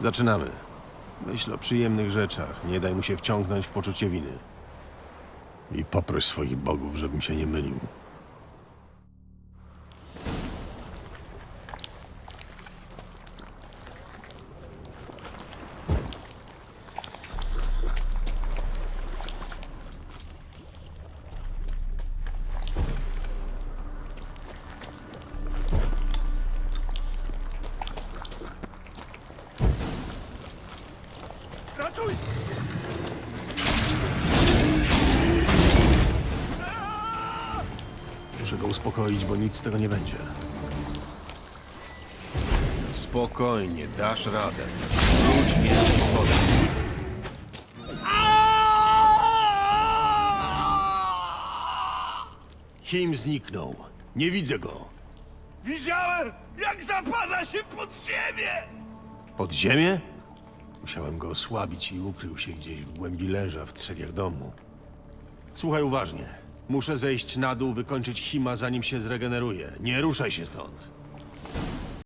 Zaczynamy. Myśl o przyjemnych rzeczach. Nie daj mu się wciągnąć w poczucie winy. I poproś swoich bogów, żebym się nie mylił. Ratuj! Muszę go uspokoić, bo nic z tego nie będzie. Spokojnie, dasz radę. Wróć mi z pochodem. Him zniknął. Nie widzę go. Widziałem, jak zapada się pod ziemię! Pod ziemię? Musiałem go osłabić i ukrył się gdzieś w głębi leża w trzewiach domu. Słuchaj uważnie. Muszę zejść na dół, wykończyć Hima, zanim się zregeneruje. Nie ruszaj się stąd.